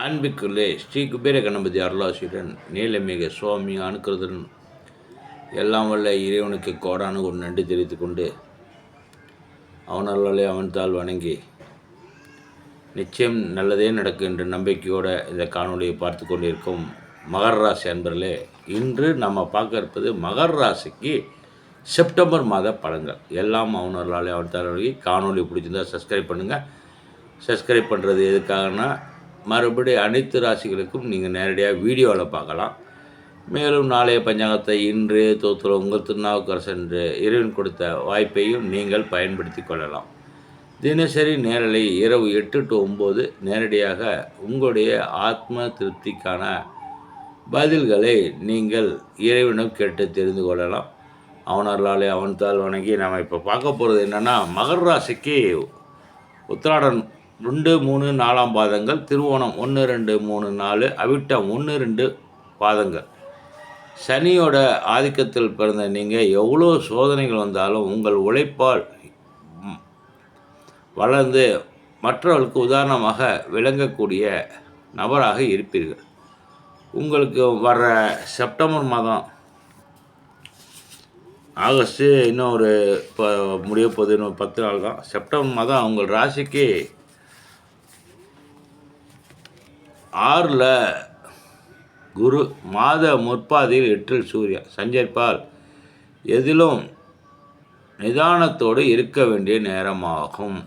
அன்பிற்குள்ளே ஸ்ரீ குபேர கணபதி அருளாசியுடன் நீலமிக சுவாமி அனுக்கிறதுடன் எல்லாம் வல்ல இறைவனுக்கு கோடானு ஒரு நன்றி தெரிவித்து கொண்டு அவன் அவன் தாள் வணங்கி நிச்சயம் நல்லதே நடக்கும் என்ற நம்பிக்கையோடு இந்த காணொலியை பார்த்து கொண்டிருக்கும் மகர ராசி அன்பர்களே இன்று நம்ம பார்க்க இருப்பது மகர ராசிக்கு செப்டம்பர் மாத படங்கள் எல்லாம் அவனர்களாலே அவன் தாள் வணங்கி காணொளி பிடிச்சிருந்தா சப்ஸ்கிரைப் பண்ணுங்கள் சப்ஸ்கிரைப் பண்ணுறது எதுக்காகனா மறுபடியும் அனைத்து ராசிகளுக்கும் நீங்கள் நேரடியாக வீடியோவில் பார்க்கலாம். மேலும் நாளைய பஞ்சாங்கத்தை இன்று தோத்துற உங்கள் திருநாவுக்கரசு என்று இறைவன் கொடுத்த வாய்ப்பையும் நீங்கள் பயன்படுத்தி கொள்ளலாம். தினசரி நேரலை இரவு எட்டு டு ஒம்பது நேரடியாக உங்களுடைய ஆத்ம திருப்திக்கான பதில்களை நீங்கள் இறைவனும் கேட்டு தெரிந்து கொள்ளலாம். அவனர்களாலே அவன் தாள் வணங்கி நம்ம இப்போ பார்க்க போகிறது என்னென்னா மகர ராசிக்கு உத்திராடன் ரெண்டு மூணு நாலாம் பாதங்கள் திருவோணம் ஒன்று ரெண்டு மூணு நாலு அவிட்டம் ஒன்று ரெண்டு பாதங்கள். சனியோட ஆதிக்கத்தில் பிறந்த நீங்கள் எவ்வளோ சோதனைகள் வந்தாலும் உங்கள் உழைப்பால் வளர்ந்து மற்றவர்களுக்கு உதாரணமாக விளங்கக்கூடிய நபராக இருப்பீர்கள். உங்களுக்கு வர்ற செப்டம்பர் மாதம் ஆகஸ்ட்டு இன்னும் ஒரு இப்போ முடிய போகுது இன்னும் பத்து நாள் தான். செப்டம்பர் மாதம் உங்கள் ராசிக்கு ஆறில் குரு மாத முற்பாதையில் எட்டில் சூரியன் சஞ்சரிப்பால் எதிலும் நிதானத்தோடு இருக்க வேண்டிய நேரமாகும்.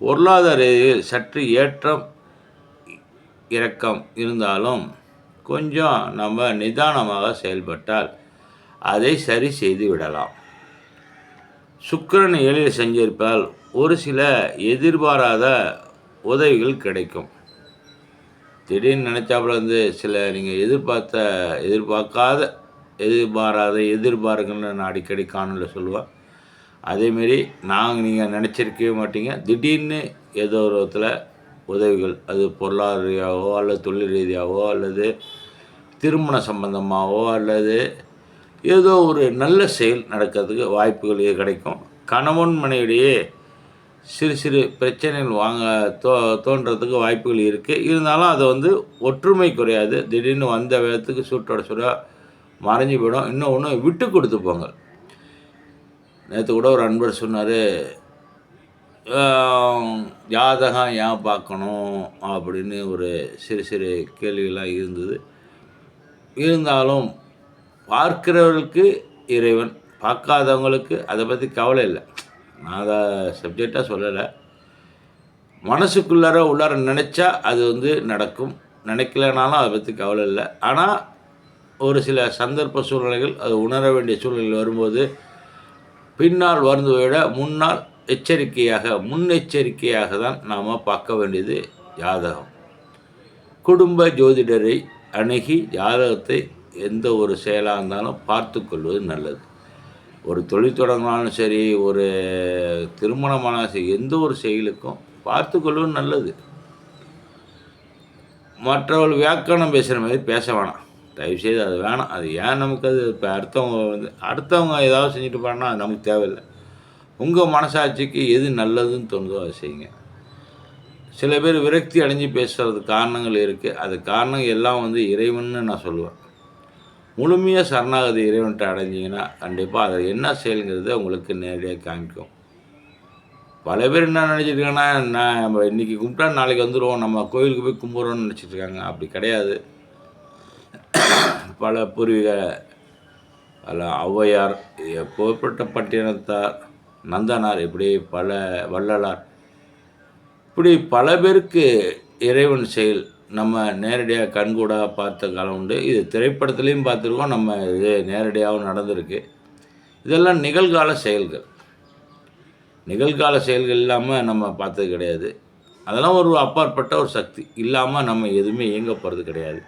பொருளாதார ரீதியில் சற்று ஏற்றம் இறக்கம் இருந்தாலும் கொஞ்சம் நம்ம நிதானமாக செயல்பட்டால் அதை சரி செய்து விடலாம். சுக்கரன் ஏழில் சஞ்சரிப்பால் ஒரு சில எதிர்பாராத உதவிகள் கிடைக்கும். திடீர்னு நினச்சாப்புல வந்து சில நீங்கள் எதிர்பார்த்த எதிர்பார்க்காத எதிர்பாராத எதிர்பாருங்கள்னு நான் அடிக்கடி காணொலியில் சொல்லுவேன். அதேமாரி நாங்கள் நீங்கள் நினச்சிருக்கவே மாட்டீங்க. திடீர்னு ஏதோ ஒரு விதத்தில் உதவிகள் அது பொருளாதார ரீதியாகவோ அல்லது தொழில் ரீதியாகவோ அல்லது திருமண சம்பந்தமாகவோ அல்லது ஏதோ ஒரு நல்ல செயல் நடக்கிறதுக்கு வாய்ப்புகள் இது கிடைக்கும். கணவன் மனைவிடையே சிறு சிறு பிரச்சனைகள் வாங்க தோ தோன்றதுக்கு வாய்ப்புகள் இருக்குது இருந்தாலும் அது வந்து ஒற்றுமை குறையாது. திடீர்னு வந்த வேகத்துக்கு சூட்டோட சுட மறைஞ்சு போயிடும். இன்னும் ஒன்று விட்டு கொடுத்துப்பாங்க நேற்று கூட ஒரு அன்பர் சொன்னார் ஜாதகம் ஏன் பார்க்கணும்? அப்படின்னு ஒரு சிறு சிறு கேள்விகள்லாம் இருந்தது. இருந்தாலும் பார்க்கிறவர்களுக்கு இறைவன் பார்க்காதவங்களுக்கு அதை பற்றி கவலை இல்லை. நான் அதை சப்ஜெக்டாக சொல்லலை. மனசுக்குள்ளார உள்ளார நினச்சா அது வந்து நடக்கும். நினைக்கலனாலும் அதை பற்றி கவலை இல்லை. ஆனால் ஒரு சில சந்தர்ப்ப சூழ்நிலைகள் அது உணர வேண்டிய சூழ்நிலைகள் வரும்போது பின்னால் வருவதை விட முன்னால் எச்சரிக்கையாக முன்னெச்சரிக்கையாக தான் நாம் பார்க்க வேண்டியது ஜாதகம். குடும்ப ஜோதிடரை அணுகி ஜாதகத்தை எந்த ஒரு செயலாக இருந்தாலும் பார்த்து கொள்வது நல்லது. ஒரு தொழில் தொடங்கினாலும் சரி ஒரு திருமணமானாலும் சரி எந்த ஒரு செயலுக்கும் பார்த்து கொள்வது நல்லது. மற்றவர்கள் வியாக்கரணம் பேசுகிற மாதிரி பேச வேணாம். தயவுசெய்து அது வேணாம். அது ஏன் நமக்கு அது இப்போ அடுத்தவங்க வந்து அடுத்தவங்க ஏதாவது செஞ்சுட்டு போனால் அது நமக்கு தேவையில்லை. உங்கள் மனசாட்சிக்கு எது நல்லதுன்னு தோணுதோ அதை செய்யுங்க. சில பேர் விரக்தி அடைஞ்சு பேசுகிறதுக்கு காரணங்கள் இருக்குது அது காரணம் எல்லாம் வந்து இறைவன்னு நான் சொல்லுவேன். முழுமையாக சரணாகதி இறைவன்கிட்ட அடைஞ்சிங்கன்னா கண்டிப்பாக அதில் என்ன செயலுங்கிறது உங்களுக்கு நேரடியாக காமிக்கும். பல பேர் என்ன நினச்சிருக்காங்கன்னா நான் நம்ம இன்றைக்கி கும்பிட்டா நாளைக்கு வந்துடுவோம் நம்ம கோயிலுக்கு போய் கும்பிட்றோம்னு நினச்சிட்ருக்காங்க அப்படி கிடையாது. பல பூர்வீக பல ஔவையார் புகழ்பெற்ற பட்டினத்தார் நந்தனார் இப்படி பல வள்ளலார் இப்படி பல பேருக்கு இறைவன் செயல் நம்ம நேரடியாக கண்கூடாக பார்த்த காலம் உண்டு. இது திரைப்படத்துலேயும் பார்த்துருக்கோம். நம்ம இது நேரடியாகவும் நடந்திருக்கு. இதெல்லாம் நிகழ்கால செயல்கள். நிகழ்கால செயல்கள் இல்லாமல் நம்ம பார்த்தது கிடையாது. அதெல்லாம் ஒரு அப்பாற்பட்ட ஒரு சக்தி. இல்லாமல் நம்ம எதுவுமே இயங்க போகிறது கிடையாது.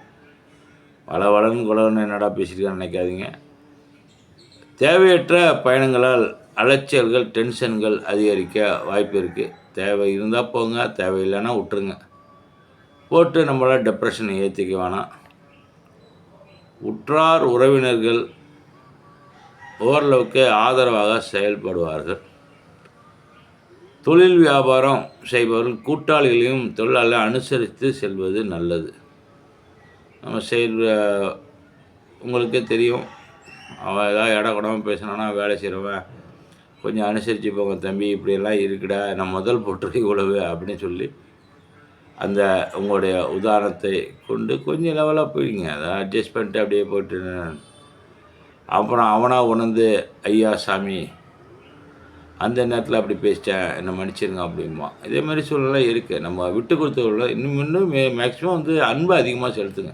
வள வளன்னு குலவன்னு என்னடா பேசியிருக்கான்னு நினைக்காதீங்க. தேவையற்ற பயணங்களால் அலைச்சல்கள் டென்ஷன்கள் அதிகரிக்க வாய்ப்பு இருக்குது தேவை இருந்தால் போங்க தேவையில்லைன்னா விட்டுருங்க. போட்டு நம்மளை டெப்ரெஷனை ஏற்றிக்க வேணாம். உற்றார் உறவினர்கள் ஓரளவுக்கு ஆதரவாக செயல்படுவார்கள். தொழில் வியாபாரம் செய்பவர்கள் கூட்டாளிகளையும் தொழிலாளர்களையும் அனுசரித்து செல்வது நல்லது. நம்ம செய்கிற உங்களுக்கே தெரியும். அவன் ஏதாவது இட குடமாக பேசினானா வேலை செய்கிறவன் கொஞ்சம் அனுசரித்து போங்க தம்பி இப்படியெல்லாம் இருக்குடா நான் முதல் போட்டிருக்க இவ்வளவு அப்படின்னு சொல்லி அந்த உங்களுடைய உதாரணத்தை கொண்டு கொஞ்சம் லெவலாக போயிடுங்க. அதை அட்ஜஸ்ட் பண்ணிட்டு அப்படியே போயிட்டு அப்புறம் அவனாக உணர்ந்து ஐயா சாமி அந்த நேரத்தில் அப்படி பேசிட்டேன். என்னை மன்னிச்சிருங்க அப்படிமா இதே மாதிரி சூழ்நிலை இருக்குது நம்ம விட்டு கொடுத்தவங்கள இன்னும் இன்னும் மே மேக்ஸிமம் வந்து அன்பை அதிகமாக செலுத்துங்க.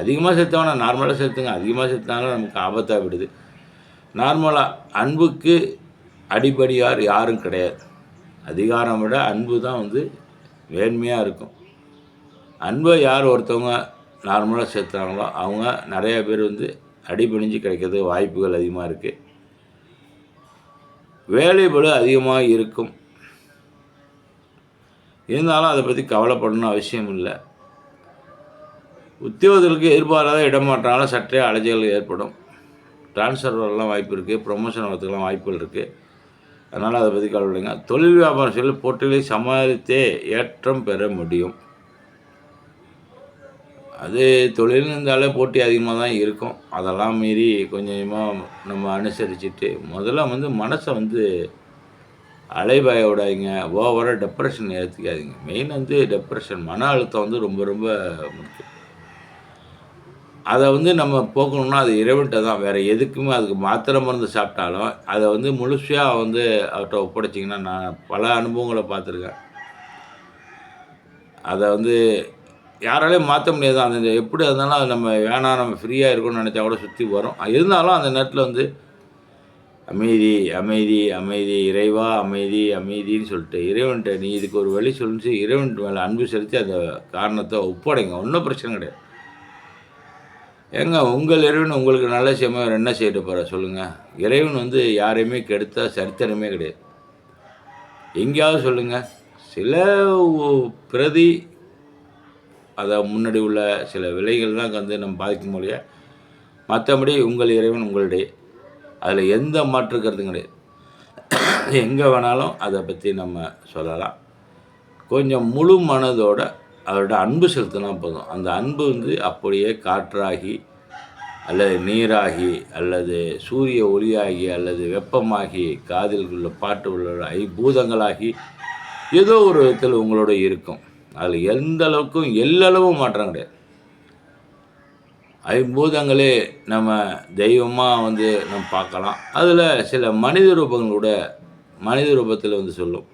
அதிகமாக செலுத்தவனா நார்மலாக செலுத்துங்க. அதிகமாக செலுத்தினாலும் நமக்கு ஆபத்தாக விடுது. நார்மலாக அன்புக்கு அடிப்படையார் யாரும் கிடையாது. அதிகாரம் விட அன்பு தான் வந்து வேண்மையாக இருக்கும். அன்பை யார் ஒருத்தவங்க நார்மலாக சேர்த்துறாங்களோ அவங்க நிறைய பேர் வந்து அடிபணிஞ்சு கிடைக்கிறதுக்கு வாய்ப்புகள் அதிகமாக இருக்குது வேலைபாடு அதிகமாக இருக்கும். இருந்தாலும் அதை பற்றி கவலைப்படணும் அவசியம் இல்லை. உத்தியோகத்திற்கு எதிர்பாராத இடமாற்றனால சற்றே அலைச்சல்கள் ஏற்படும். ட்ரான்ஸ்ஃபர் வரலாம் வாய்ப்பு இருக்குது ப்ரொமோஷன் வரத்துக்கெல்லாம் வாய்ப்புகள் இருக்குது அதனால் அதை பற்றி கவலைங்க தொழில் வியாபாரம் செய்ய போட்டிகளை சமாளித்தே ஏற்றம் பெற முடியும். அது தொழில் இருந்தாலே போட்டி அதிகமாக தான் இருக்கும். அதெல்லாம் மீறி கொஞ்சமாக நம்ம அனுசரிச்சுட்டு முதல்ல வந்து மனசை வந்து அலைபாய விடாதீங்க ஓவராக டெப்ரெஷன் ஏற்றுக்காதீங்க மெயின் வந்து டெப்ரெஷன் மன அழுத்தம் வந்து ரொம்ப ரொம்ப முக்கியம். அதை வந்து நம்ம போக்கணும்னா அது இறைவன்கிட்ட தான். வேறு எதுக்குமே அதுக்கு மாத்திரை மருந்து சாப்பிட்டாலும் அதை வந்து முழுசாக வந்து அவர்கிட்ட ஒப்படைச்சிங்கன்னா நான் பல அனுபவங்களை பார்த்துருக்கேன். அதை வந்து யாராலையும் மாற்ற முடியாது. அந்த எப்படி இருந்தாலும் அது நம்ம வேணாம் நம்ம ஃப்ரீயாக இருக்கணும்னு நினச்சா கூட சுற்றி வரும். இருந்தாலும் அந்த நேரத்தில் வந்து அமைதி அமைதி அமைதி இறைவா அமைதி அமைதின்னு சொல்லிட்டு இறைவன்கிட்ட நீ இதுக்கு ஒரு வழி சொல்லிச்சு இறைவன்ட்டு மேலே அன்பு செலுத்தி அந்த காரணத்தை ஒப்படைங்க. ஒன்றும் பிரச்சனை கிடையாது. ஏங்க உங்கள் இறைவன் உங்களுக்கு நல்ல செய்யமாக என்ன செய்யிட்டு போகிற சொல்லுங்கள் இறைவன் வந்து யாரையுமே கெடுத்தால் சரித்திரமே கிடையாது. எங்கேயாவது சொல்லுங்கள் சில பிரதி அதை முன்னாடி உள்ள சில விலைகள் தான் வந்து நம்ம பாதிக்கும் மொழிய மற்றபடி உங்கள் இறைவன் உங்களுடைய. அதில் எந்த மாற்று கருத்தும் கிடையாது. எங்கே வேணாலும் அதை பற்றி நம்ம சொல்லலாம். கொஞ்சம் முழு மனதோட அவரோட அன்பு செலுத்தினா போதும். அந்த அன்பு வந்து அப்படியே காற்றாகி அல்லது நீராகி அல்லது சூரிய ஒளியாகி அல்லது வெப்பமாகி காதில் உள்ள பாட்டு உள்ள ஐபூதங்களாகி ஏதோ ஒரு விதத்தில் உங்களோட இருக்கும். அதில் எந்த அளவுக்கும் எல்லளவும் மாற்றம் கிடையாது. ஐம்பூதங்களே நம்ம தெய்வமாக வந்து நம்ம பார்க்கலாம். அதில் சில மனித ரூபங்களோட மனித ரூபத்தில் வந்து சொல்லும்.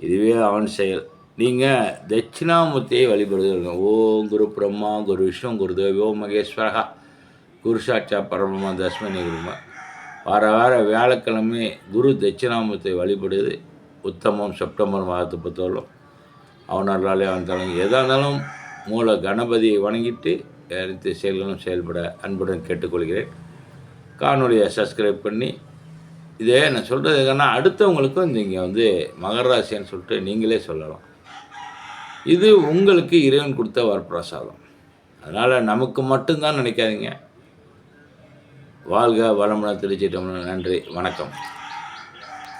இதுவே அவன் செயல். நீங்கள் தட்சிணாமூர்த்தியை வழிபடுதல் ஓம் குரு பிரம்மா குரு விஷ்ணு குரு தேவி ஓம் மகேஸ்வரகா குரு சாட்சா பரபிரம்மா தஸ்மனி குருமா. வார வார வியாழக்கிழமை குரு தட்சிணாமூர்த்தியை வழிபடுவது உத்தமம் செப்டம்பர் மாதத்தை பொறுத்தவரைக்கும் அவனர்களாலே அவன் தலைங்க எதாக இருந்தாலும் மூல கணபதியை வணங்கிட்டு அனைத்து செயல்களும் செயல்பட அன்புடன் கேட்டுக்கொள்கிறேன். காணொலியை சப்ஸ்கிரைப் பண்ணி இதே நான் சொல்கிறது எதுனா அடுத்தவங்களுக்கும் நீங்கள் வந்து மகராசின்னு சொல்லிட்டு நீங்களே சொல்லலாம். இது உங்களுக்கு இறைவன் கொடுத்த வரப்பிரசாதம். அதனால் நமக்கு மட்டும்தான் நினைக்காதீங்க. வாழ்க வளமுடன் திருச்சி நன்றி. வணக்கம்.